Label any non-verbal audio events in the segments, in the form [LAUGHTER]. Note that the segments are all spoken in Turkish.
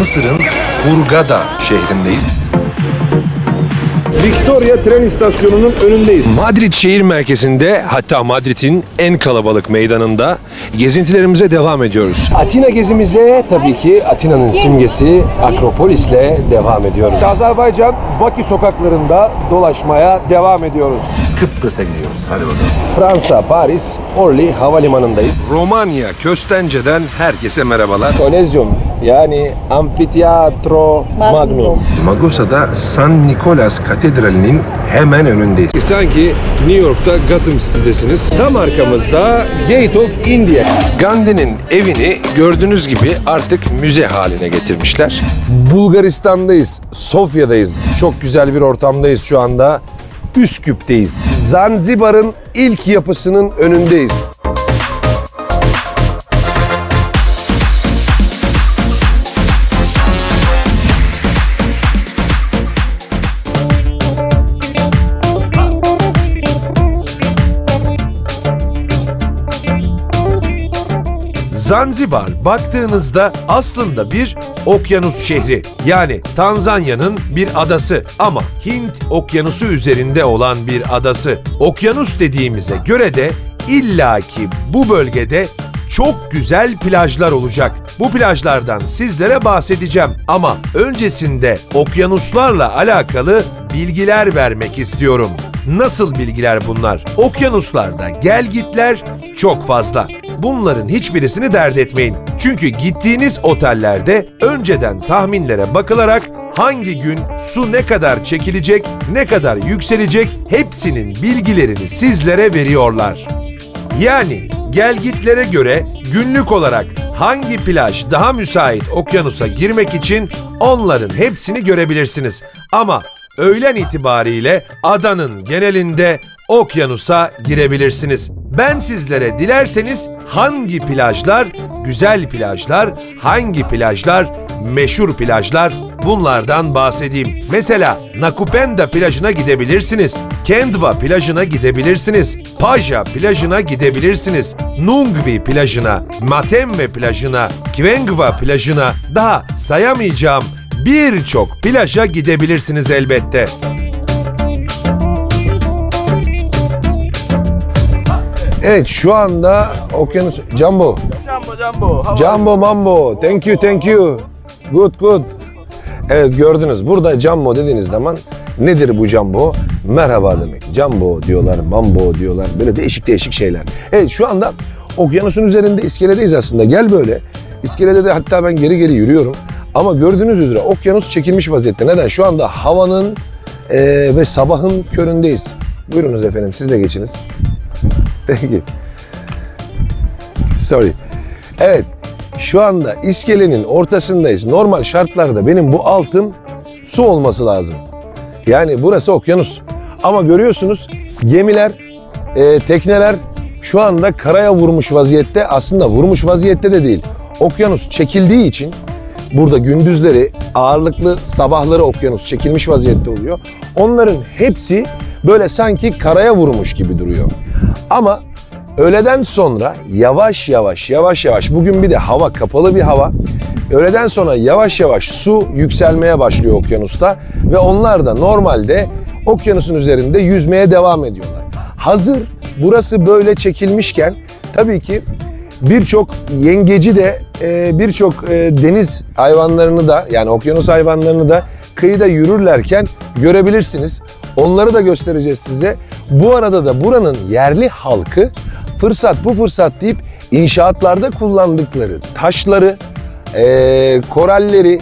Mısır'ın Hurghada şehrindeyiz. Victoria tren istasyonunun önündeyiz. Madrid şehir merkezinde hatta Madrid'in en kalabalık meydanında gezintilerimize devam ediyoruz. Atina gezimize tabii ki Atina'nın simgesi Akropolis'le devam ediyoruz. Azerbaycan Bakü sokaklarında dolaşmaya devam ediyoruz. Kıbrıs'a gidiyoruz. Hadi bakalım. Fransa, Paris, Orly havalimanındayız. Romanya, Köstence'den herkese merhabalar. Kolezyum yani Amfiteatro Magnum. Magosa'da San Nicolas Katedrali'nin hemen önündeyiz. Sanki New York'ta Gotham City'desiniz. Tam arkamızda Gate of India. Gandhi'nin evini gördüğünüz gibi artık müze haline getirmişler. Bulgaristan'dayız, Sofya'dayız. Çok güzel bir ortamdayız şu anda. Üsküp'teyiz. Zanzibar'ın ilk yapısının önündeyiz. Zanzibar baktığınızda aslında bir okyanus şehri. Yani Tanzanya'nın bir adası ama Hint okyanusu üzerinde olan bir adası. Okyanus dediğimize göre de illaki bu bölgede çok güzel plajlar olacak. Bu plajlardan sizlere bahsedeceğim ama öncesinde okyanuslarla alakalı bilgiler vermek istiyorum. Nasıl bilgiler bunlar? Okyanuslarda gelgitler çok fazla. Bunların hiçbirisini dert etmeyin. Çünkü gittiğiniz otellerde önceden tahminlere bakılarak hangi gün su ne kadar çekilecek, ne kadar yükselecek hepsinin bilgilerini sizlere veriyorlar. Yani gelgitlere göre günlük olarak hangi plaj daha müsait okyanusa girmek için onların hepsini görebilirsiniz. Ama öğlen itibariyle adanın genelinde okyanusa girebilirsiniz. Ben sizlere dilerseniz hangi plajlar güzel plajlar, hangi plajlar meşhur plajlar bunlardan bahsedeyim. Mesela Nakupenda plajına gidebilirsiniz. Kendva plajına gidebilirsiniz. Paja plajına gidebilirsiniz. Nungvi plajına, Matembe plajına, Kvengva plajına daha sayamayacağım birçok plaja gidebilirsiniz elbette. Evet şu anda okyanus... Jumbo. Jumbo, Jumbo. How Jumbo Mambo. Thank you, thank you. Good, good. Evet gördünüz. Burada Jumbo dediğiniz zaman nedir bu Jumbo? Merhaba demek. Jumbo diyorlar, Mambo diyorlar. Böyle değişik değişik şeyler. Evet şu anda okyanusun üzerinde iskeledeyiz aslında. Gel böyle. İskelede de hatta ben geri geri yürüyorum. Ama gördüğünüz üzere okyanus çekilmiş vaziyette. Neden? Şu anda havanın eee, ve sabahın köründeyiz. Buyurunuz efendim siz de geçiniz. Peki. Sorry. Evet. Şu anda iskelenin ortasındayız. Normal şartlarda benim bu altım su olması lazım. Yani burası okyanus. Ama görüyorsunuz gemiler, e, tekneler şu anda karaya vurmuş vaziyette. Aslında vurmuş vaziyette de değil. Okyanus çekildiği için burada gündüzleri ağırlıklı sabahları okyanus çekilmiş vaziyette oluyor. Onların hepsi böyle sanki karaya vurmuş gibi duruyor. Ama öğleden sonra yavaş yavaş yavaş yavaş bugün bir de hava kapalı bir hava. Öğleden sonra yavaş yavaş su yükselmeye başlıyor okyanusta ve onlar da normalde okyanusun üzerinde yüzmeye devam ediyorlar. Hazır burası böyle çekilmişken tabii ki birçok yengeci de e, birçok e, deniz hayvanlarını da yani okyanus hayvanlarını da kıyıda yürürlerken görebilirsiniz. Onları da göstereceğiz size. Bu arada da buranın yerli halkı fırsat bu fırsat deyip inşaatlarda kullandıkları taşları, e, koralleri,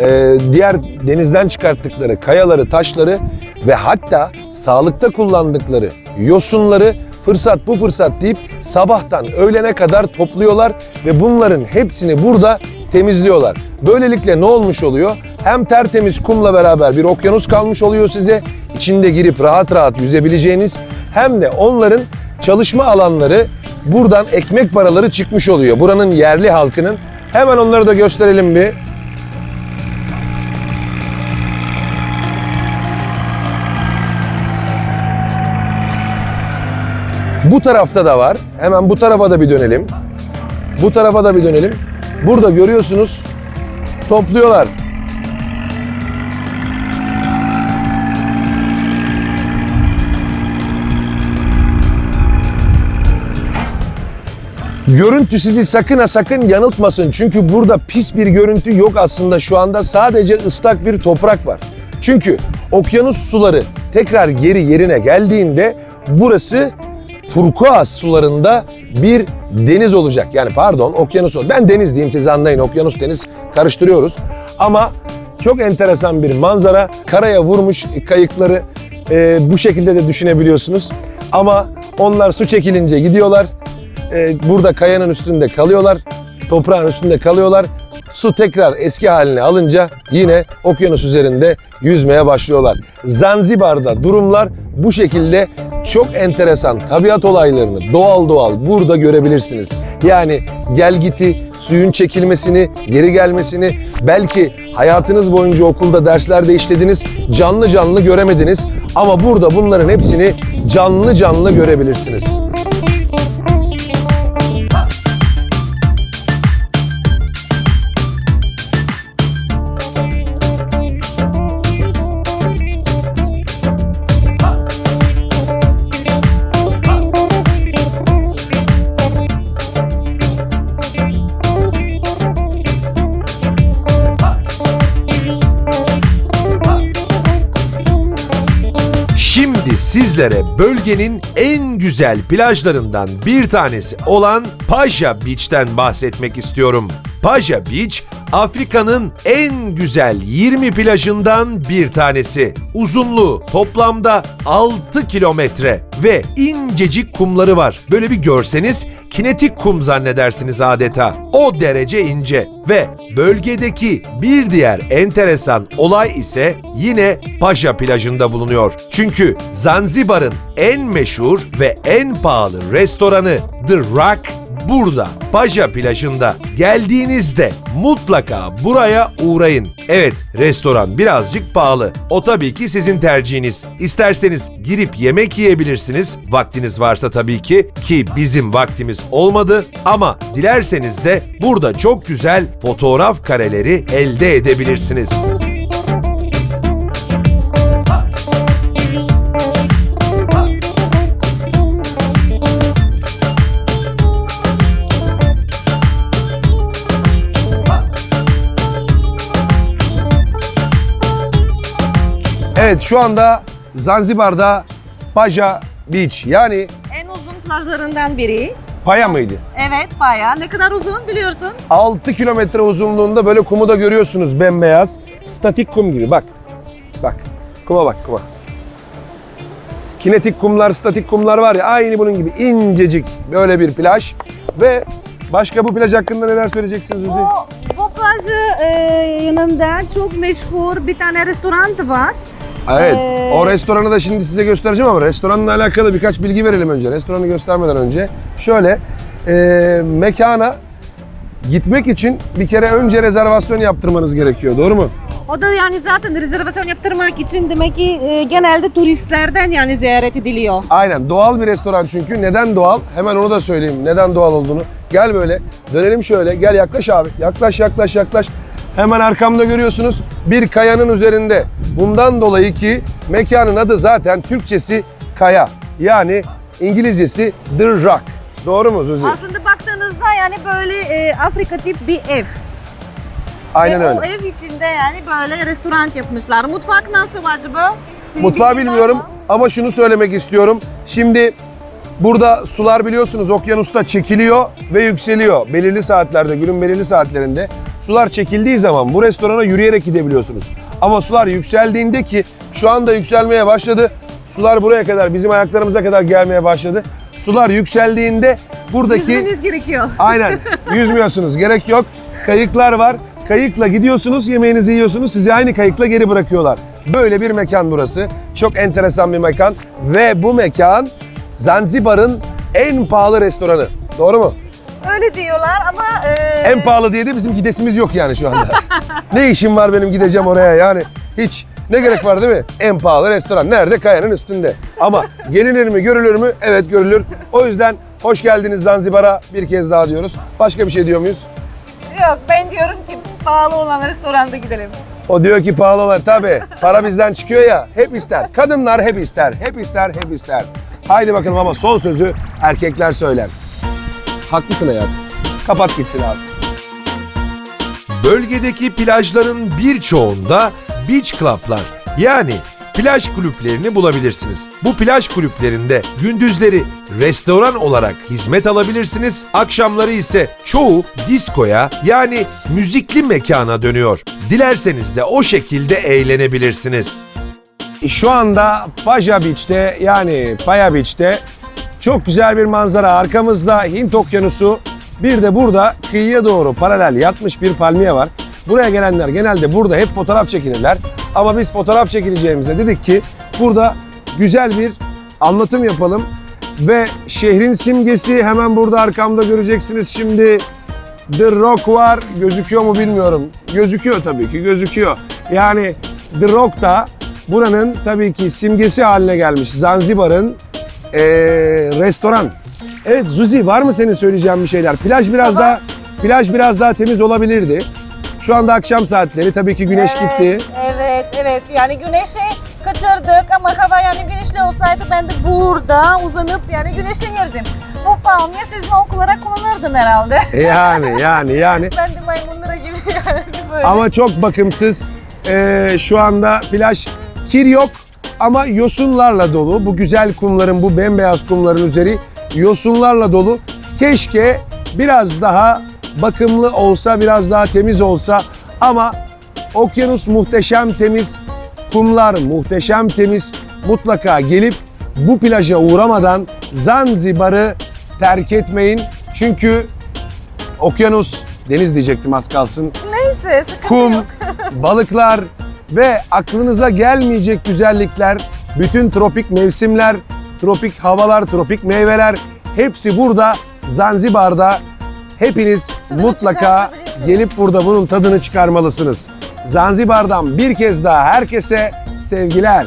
e, diğer denizden çıkarttıkları kayaları, taşları ve hatta sağlıkta kullandıkları yosunları fırsat bu fırsat deyip sabahtan öğlene kadar topluyorlar ve bunların hepsini burada temizliyorlar. Böylelikle ne olmuş oluyor? Hem tertemiz kumla beraber bir okyanus kalmış oluyor size. içinde girip rahat rahat yüzebileceğiniz hem de onların çalışma alanları buradan ekmek paraları çıkmış oluyor. Buranın yerli halkının. Hemen onları da gösterelim bir. Bu tarafta da var. Hemen bu tarafa da bir dönelim. Bu tarafa da bir dönelim. Burada görüyorsunuz topluyorlar. Görüntü sizi sakın ha sakın yanıltmasın. Çünkü burada pis bir görüntü yok aslında şu anda. Sadece ıslak bir toprak var. Çünkü okyanus suları tekrar geri yerine geldiğinde burası turkuaz sularında bir deniz olacak. Yani pardon okyanus. Ben deniz diyeyim siz anlayın. Okyanus deniz karıştırıyoruz. Ama çok enteresan bir manzara. Karaya vurmuş kayıkları e, bu şekilde de düşünebiliyorsunuz. Ama onlar su çekilince gidiyorlar. E, burada kayanın üstünde kalıyorlar. Toprağın üstünde kalıyorlar. Su tekrar eski haline alınca yine okyanus üzerinde yüzmeye başlıyorlar. Zanzibar'da durumlar bu şekilde çok enteresan tabiat olaylarını doğal doğal burada görebilirsiniz. Yani gelgiti, suyun çekilmesini, geri gelmesini belki hayatınız boyunca okulda derslerde işlediniz, canlı canlı göremediniz ama burada bunların hepsini canlı canlı görebilirsiniz. Sizlere bölgenin en güzel plajlarından bir tanesi olan Paja Beach'ten bahsetmek istiyorum. Paja Beach, Afrika'nın en güzel 20 plajından bir tanesi. Uzunluğu toplamda 6 kilometre ve incecik kumları var. Böyle bir görseniz kinetik kum zannedersiniz adeta. O derece ince ve bölgedeki bir diğer enteresan olay ise yine Paşa plajında bulunuyor. Çünkü Zanzibar'ın en meşhur ve en pahalı restoranı The Rock burada Paja plajında. Geldiğinizde mutlaka buraya uğrayın. Evet restoran birazcık pahalı. O tabii ki sizin tercihiniz. İsterseniz girip yemek yiyebilirsiniz. Vaktiniz varsa tabii ki ki bizim vaktimiz olmadı ama dilerseniz de burada çok güzel fotoğraf kareleri elde edebilirsiniz. Evet şu anda Zanzibar'da Paja Beach yani En uzun plajlarından biri. Paya mıydı? Evet bayağı. Ne kadar uzun biliyorsun. 6 kilometre uzunluğunda böyle kumu da görüyorsunuz bembeyaz. Statik kum gibi bak. Bak. Kuma bak kuma. Kinetik kumlar, statik kumlar var ya aynı bunun gibi incecik böyle bir plaj. Ve başka bu plaj hakkında neler söyleyeceksiniz Uzi? Bu, bu plajı e, yanında çok meşhur bir tane restoran var. Evet. Ee, O restoranı da şimdi size göstereceğim ama restoranla alakalı birkaç bilgi verelim önce. Restoranı göstermeden önce. Şöyle e, mekana gitmek için bir kere önce rezervasyon yaptırmanız gerekiyor. Doğru mu? O da yani zaten rezervasyon yaptırmak için demek ki e, genelde turistlerden yani ziyaret ediliyor. Aynen doğal bir restoran çünkü. Neden doğal? Hemen onu da söyleyeyim. Neden doğal olduğunu. Gel böyle. Dönelim şöyle. Gel yaklaş abi. Yaklaş yaklaş yaklaş. Hemen arkamda görüyorsunuz bir kayanın üzerinde. Bundan dolayı ki mekanın adı zaten Türkçesi kaya. Yani İngilizcesi The Rock. Doğru mu Zuzi? Aslında baktığınızda yani böyle e, Afrika tip bir ev. Aynen Ve öyle. o ev içinde yani böyle restoran yapmışlar. Mutfak nasıl acaba? Senin Mutfağı bilmiyorum mı? ama şunu söylemek istiyorum. Şimdi burada sular biliyorsunuz okyanusta çekiliyor ve yükseliyor. Belirli saatlerde, günün belirli saatlerinde sular çekildiği zaman bu restorana yürüyerek gidebiliyorsunuz. Ama sular yükseldiğinde ki şu anda yükselmeye başladı. Sular buraya kadar, bizim ayaklarımıza kadar gelmeye başladı. Sular yükseldiğinde buradaki... Yüzmeniz gerekiyor. Aynen. [LAUGHS] Yüzmüyorsunuz. Gerek yok. Kayıklar var. Kayıkla gidiyorsunuz, yemeğinizi yiyorsunuz. Sizi aynı kayıkla geri bırakıyorlar. Böyle bir mekan burası. Çok enteresan bir mekan. Ve bu mekan Zanzibar'ın en pahalı restoranı. Doğru mu? Öyle diyorlar ama... e, En pahalı diye de bizim gidesimiz yok yani şu anda. [LAUGHS] ne işim var benim gideceğim oraya yani. Hiç. Ne gerek var değil mi? En pahalı restoran. Nerede? Kayanın üstünde. Ama gelinir mi, görülür mü? Evet görülür. O yüzden hoş geldiniz Zanzibar'a bir kez daha diyoruz. Başka bir şey diyor muyuz? yok. Ben diyorum ki pahalı olan restoranda gidelim. O diyor ki pahalılar tabii. Para bizden çıkıyor ya. Hep ister. Kadınlar hep ister. Hep ister, hep ister. Haydi bakalım ama son sözü erkekler söyler. Haklısın hayatım. Kapat gitsin abi. Bölgedeki plajların birçoğunda beach club'lar yani plaj kulüplerini bulabilirsiniz. Bu plaj kulüplerinde gündüzleri restoran olarak hizmet alabilirsiniz. Akşamları ise çoğu diskoya yani müzikli mekana dönüyor. Dilerseniz de o şekilde eğlenebilirsiniz. Şu anda Paja Beach'te yani Paya Beach'te çok güzel bir manzara. Arkamızda Hint Okyanusu. Bir de burada kıyıya doğru paralel yatmış bir palmiye var. Buraya gelenler genelde burada hep fotoğraf çekinirler. Ama biz fotoğraf çekileceğimizde dedik ki burada güzel bir anlatım yapalım. Ve şehrin simgesi hemen burada arkamda göreceksiniz şimdi. The Rock var. Gözüküyor mu bilmiyorum. Gözüküyor tabii ki gözüküyor. Yani The Rock da buranın tabii ki simgesi haline gelmiş. Zanzibar'ın eee, restoran. Evet Zuzi var mı senin söyleyeceğin bir şeyler? Plaj biraz Tamam. daha plaj biraz daha temiz olabilirdi. Şu anda akşam saatleri tabii ki güneş gitti. Evet, evet. Yani güneşi kaçırdık ama hava yani güneşli olsaydı ben de burada uzanıp yani güneşlenirdim. Bu palmiye şezlong olarak kullanırdım herhalde. Yani [LAUGHS] yani yani. ben de maymunlara gibi [LAUGHS] yani böyle. Ama çok bakımsız. Ee, şu anda plaj kir yok ama yosunlarla dolu. Bu güzel kumların, bu bembeyaz kumların üzeri yosunlarla dolu. Keşke biraz daha bakımlı olsa, biraz daha temiz olsa ama okyanus muhteşem temiz, kumlar muhteşem temiz. Mutlaka gelip bu plaja uğramadan Zanzibar'ı terk etmeyin. Çünkü okyanus, deniz diyecektim az kalsın Neyse sıkıntı kum, [LAUGHS] balıklar ve aklınıza gelmeyecek güzellikler, bütün tropik mevsimler, tropik havalar, tropik meyveler hepsi burada Zanzibar'da. Hepiniz mutlaka çıkartabilirsiniz. gelip burada bunun tadını çıkarmalısınız. Zanzibar'dan bir kez daha herkese sevgiler.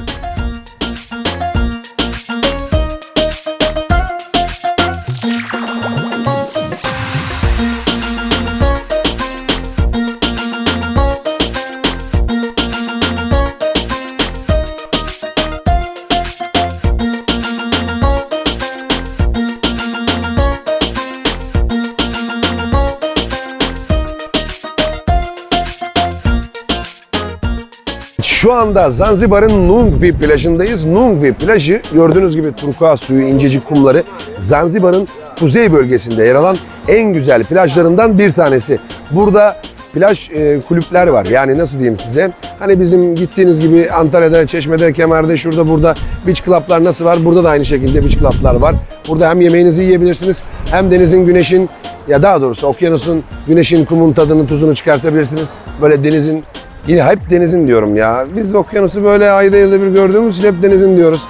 Şu anda Zanzibar'ın Nungvi plajındayız. Nungvi plajı gördüğünüz gibi turkuaz suyu, incecik kumları Zanzibar'ın kuzey bölgesinde yer alan en güzel plajlarından bir tanesi. Burada plaj e, kulüpler var. Yani nasıl diyeyim size? Hani bizim gittiğiniz gibi Antalya'da, Çeşme'de, Kemer'de, şurada burada beach club'lar nasıl var? Burada da aynı şekilde beach club'lar var. Burada hem yemeğinizi yiyebilirsiniz hem denizin, güneşin ya daha doğrusu okyanusun, güneşin, kumun tadını, tuzunu çıkartabilirsiniz. Böyle denizin Yine hep denizin diyorum ya. Biz okyanusu böyle ayda yılda bir gördüğümüz için hep denizin diyoruz.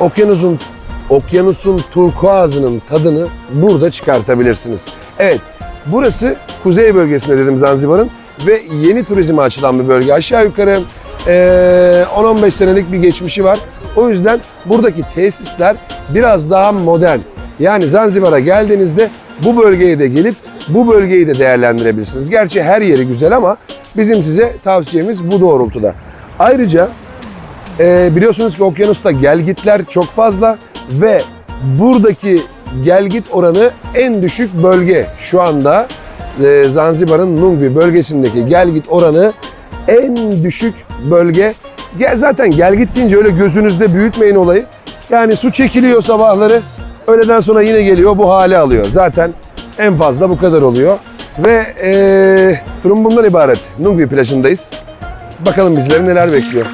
Okyanusun okyanusun turkuazının tadını burada çıkartabilirsiniz. Evet, burası kuzey bölgesinde dedim Zanzibar'ın ve yeni turizme açılan bir bölge. Aşağı yukarı eee, 10-15 senelik bir geçmişi var. O yüzden buradaki tesisler biraz daha modern. Yani Zanzibar'a geldiğinizde bu bölgeye de gelip bu bölgeyi de değerlendirebilirsiniz. Gerçi her yeri güzel ama bizim size tavsiyemiz bu doğrultuda. Ayrıca ee, biliyorsunuz ki okyanusta gelgitler çok fazla ve buradaki gelgit oranı en düşük bölge. Şu anda e, Zanzibar'ın Nungvi bölgesindeki gelgit oranı en düşük bölge. Gel, zaten gelgit deyince öyle gözünüzde büyütmeyin olayı. Yani su çekiliyor sabahları, öğleden sonra yine geliyor bu hale alıyor. Zaten en fazla bu kadar oluyor. Ve e, durum bundan ibaret. Nungvi plajındayız. Bakalım bizleri neler bekliyor.